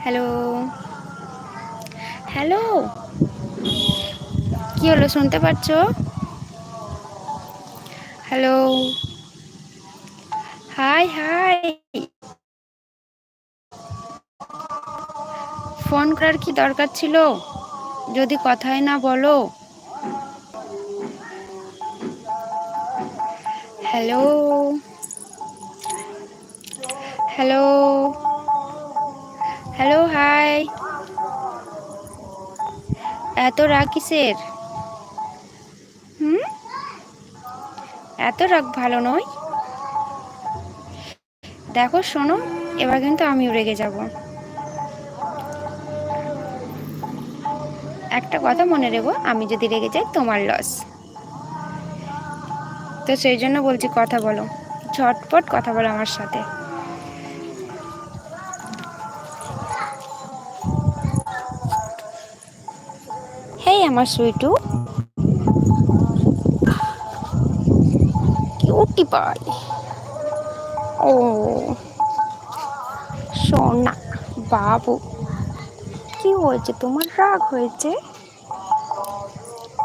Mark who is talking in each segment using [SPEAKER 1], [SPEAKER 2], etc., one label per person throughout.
[SPEAKER 1] Hello. Hello. কি হলো, শুনতে পাচ্ছ? হ্যালো। High high. ফোন করার কি দরকার ছিল? যদি কথাই না বলো। হ্যালো। হ্যালো। হ্যালো হাই এত রাগ কিসের? হুম? এত রাগ ভালো নয়? দেখো, শোনো, এবার কিন্তু আমিও রেগে যাব। একটা কথা মনে রেখো, আমি যদি রেগে যাই, তোমার লস তো সেই জন্য বলছি, কথা বলো। ঝটপট কথা বলো আমার সাথে। আমার সুইটু? কিউটি পাই ও, সোনা, বাবু, কি হয়েছে? তোমার রাগ হয়েছে?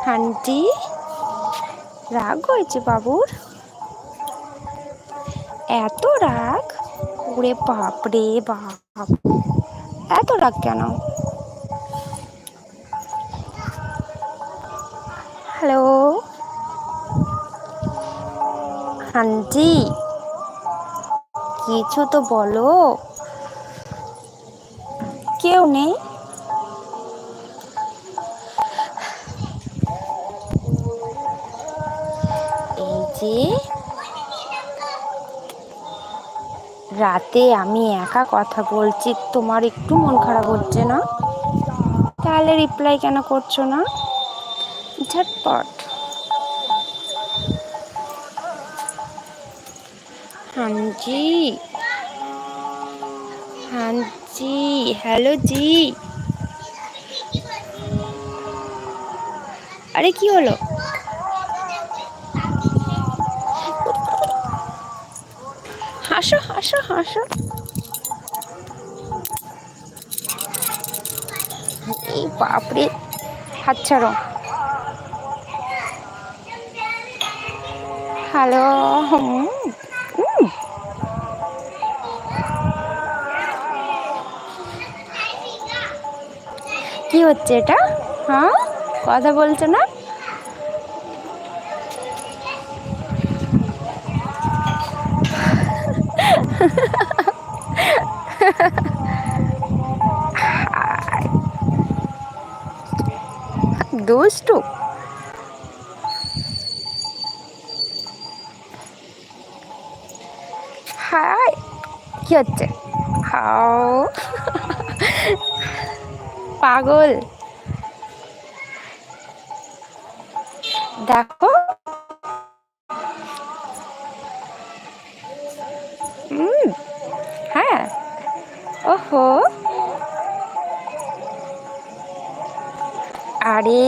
[SPEAKER 1] হান্টি, রাগ হয়েছে বাবুর? এত রাগ? ওরে বাপ রে বাপ। এত রাগ কেন? হ্যালো হান্টি কিছু তো বলো। কেউ নেই। এই যে রাতে আমি একা কথা বলছি, তোমার একটু মন খারাপ হচ্ছে না? তাহলে রিপ্লাই কেন করছ না? ঝটপট হামজি হামজি হ্যালো জি। আরে কি হলো? হাসো হাসো হাসো। এই বাপরে, হাত ছাড়ো। হ্যালো। কি হচ্ছে এটা? হ্যাঁ? কথা বলছো না? দুষ্টু। কি হচ্ছে? হাও। পাগল। দেখো। হ্যাঁ। ওহো। আরে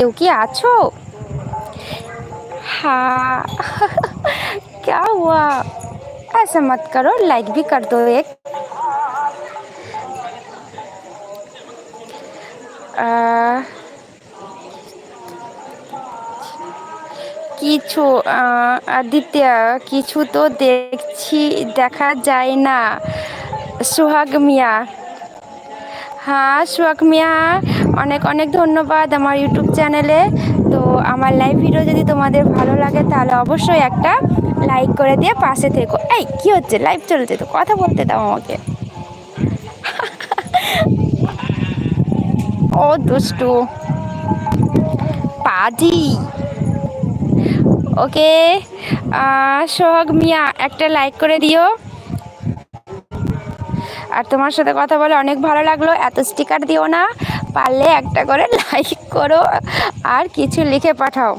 [SPEAKER 1] কেউ কি আছো हाँ क्या हुआ ऐसा मत करो लाइक भी कर दो एक আহ, কিছু আহ, আদিত্যা কিছু তো দেখছি দেখা যায় না সোহাগ মিয়া হ্যাঁ সোহাগ মিয়া অনেক অনেক ধন্যবাদ আমার ইউটিউব চ্যানেলে। তো আমার লাইভ ভিডিও যদি তোমাদের ভালো লাগে, তাহলে অবশ্যই একটা লাইক করে দিয়ে পাশে থেকো। এই, কি হচ্ছে? লাইভ চলছে তো, কথা বলতে দাও আমাকে। ও দুষ্টু। পাজি। ওকে সোহাগ মিয়া, একটা লাইক করে দিও। আর তোমার সাথে কথা বলে অনেক ভালো লাগল, এত স্টিকার দিও না। পারলে একটা করে লাইক করো আর কিছু লিখে পাঠাও।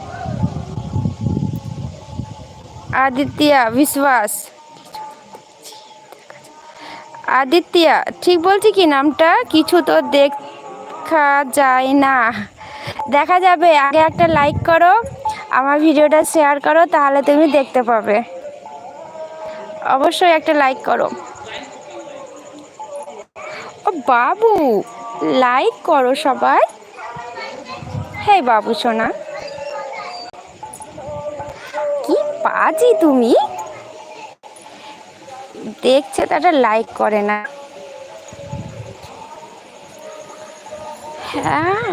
[SPEAKER 1] আদিত্যা, বিশ্বাস। আদিত্যা, ঠিক বলছি কি নামটা? কিছু তো দেখা যায় না। দেখা যাবে, আগে একটা লাইক করো, আমার ভিডিওটা শেয়ার করো, তাহলে তুমি দেখতে পাবে। অবশ্যই একটা লাইক করো। ও বাবু! লাইক করো সবাই। হে বাবু সোনা। কি পাজি তুমি? দেখছে তাটা লাইক করে না। হ্যাঁ।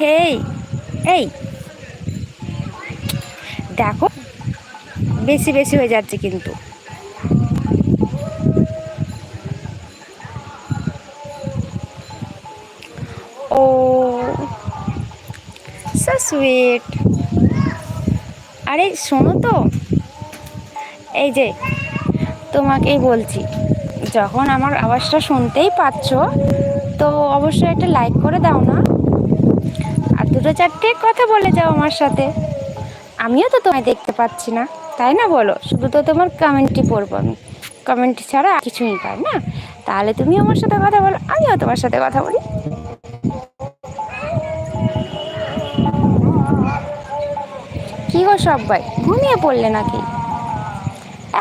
[SPEAKER 1] হেই এই দেখো, বেশি বেশি হয়ে যাচ্ছে কিন্তু। সুইট আরে, শোনো তো। এই যে, তোমাকেই বলছি, যখন আমার আওয়াজটা শুনতেই পাচ্ছ, তো অবশ্যই একটা লাইক করে দাও না। আর দুটো চারটে কথা বলে যাও আমার সাথে। আমিও তো তোমায় দেখতে পাচ্ছি না, তাই না বলো? শুধু তো তোমার কমেন্টই পড়ব আমি। কমেন্ট ছাড়া কিছুই পাই না। তাহলে তুমি আমার সাথে কথা বলো, আমিও তোমার সাথে কথা বলি। কি গো সবাই ঘুমিয়ে পড়লে নাকি?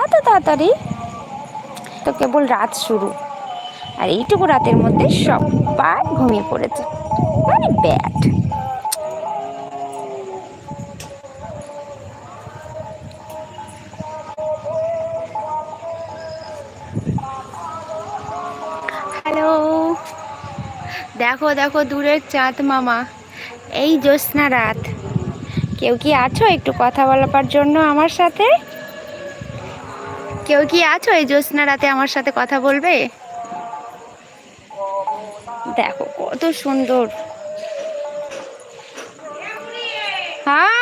[SPEAKER 1] এত তাড়াতাড়ি? তো কেবল রাত শুরু। আর এইটুকু রাতের মধ্যে সবাই ঘুমিয়ে পড়েছে। মানে ব্যাট হ্যালো দেখো দেখো, দূরের চাঁদ মামা। এই জ্যোৎস্না রাত। কেউ কি আছো একটু কথা বলার জন্য আমার সাথে? কেউ কি আছো এই জ্যোৎস্না রাতে আমার সাথে কথা বলবে? দেখো কত সুন্দর। হ্যাঁ?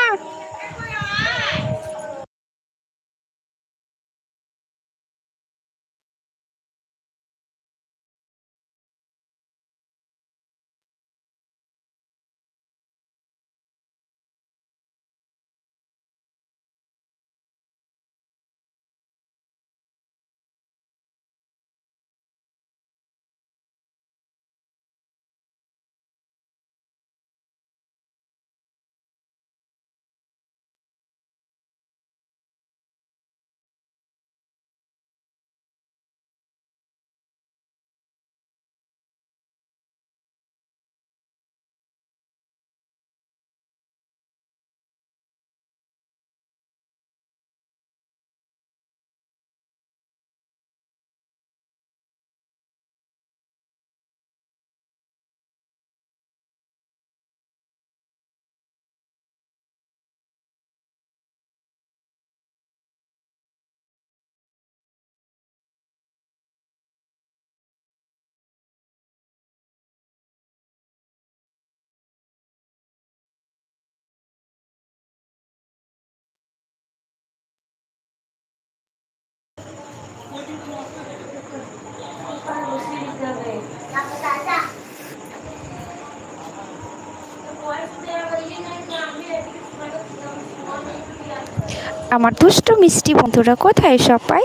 [SPEAKER 1] আমার দুষ্ট মিষ্টি বন্ধুরা কোথায় সবাই?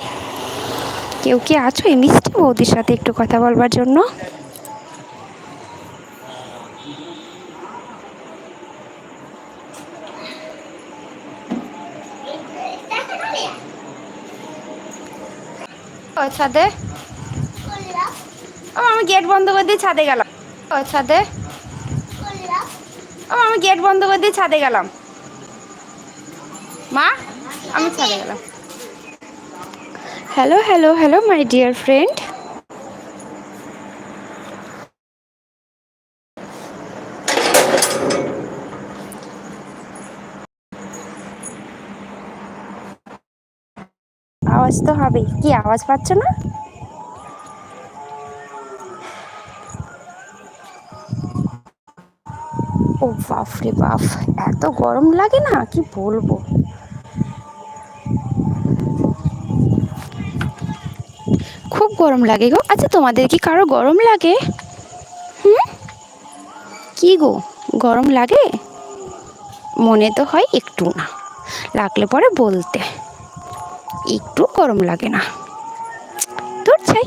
[SPEAKER 1] কেউ কি আছো এই মিষ্টি বৌদির সাথে একটু কথা বলবার জন্য? ছাদে। ও আমি গেট বন্ধ করে দিয়ে ছাদে গেলাম। ও ছাদে। ও আমি গেট বন্ধ করে দিয়ে ছাদে গেলাম। মা? আমি ছাদে গেলাম। Hello hello hello my dear friend আওয়াজ তো হবেই। কি, আওয়াজ পাচ্ছ না? ও বাপ রে বাপ, এত গরম লাগে না? কি বলব খুব গরম লাগে গো? আচ্ছা তোমাদের কি কারও গরম লাগে? হুম? কি গো? গরম লাগে? মনে তো হয় একটু না। লাগলে পরে বলতে। একটু গরম লাগে না। তোর চাই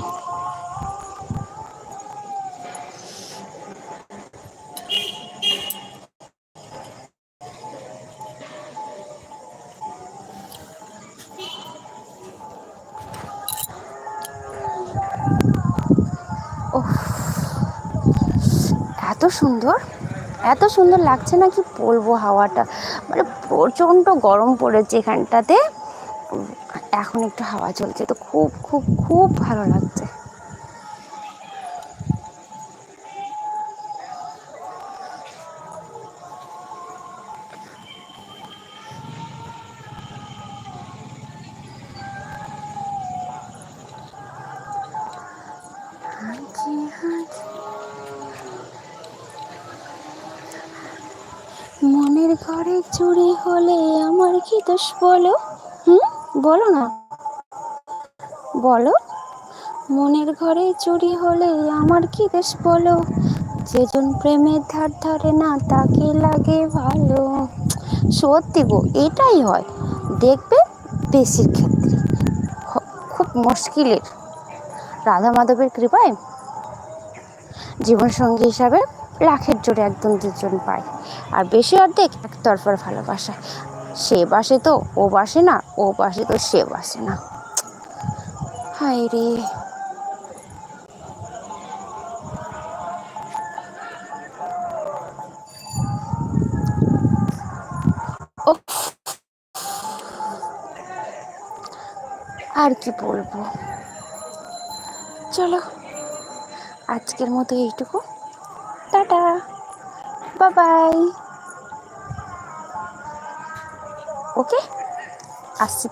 [SPEAKER 1] এত সুন্দর এত সুন্দর লাগছে না কি বলব হাওয়াটা। মানে প্রচণ্ড গরম পড়েছে এখানটাতে। এখন একটু হাওয়া চলছে, তো খুব খুব খুব ভালো লাগছে। ঘরে চুরি হলে আমার কি দোষ বলো? হুম? বলো না। বলো? মনের ঘরে চুরি হলে আমার কি দোষ বলো? যেজন প্রেমের ধার ধারে না তাকে লাগে ভালো। সত্যি গো, এটাই হয়। দেখবে বেশির ক্ষেত্রে। খুব মুশকিলের। রাধা মাধবের কৃপায় জীবনসঙ্গী হিসাবে লাখের জোরে একদম দুজন পায়। আর বেশি অর্ধেক একতরফার ভালোবাসা। সে বাসে তো ও বাসে না, ও বাসে তো সে বাসে না। হায় রে। আর কি বলব? চলো, আজকের মতো এইটুকু। টাটা। বাই ওকে আসছি।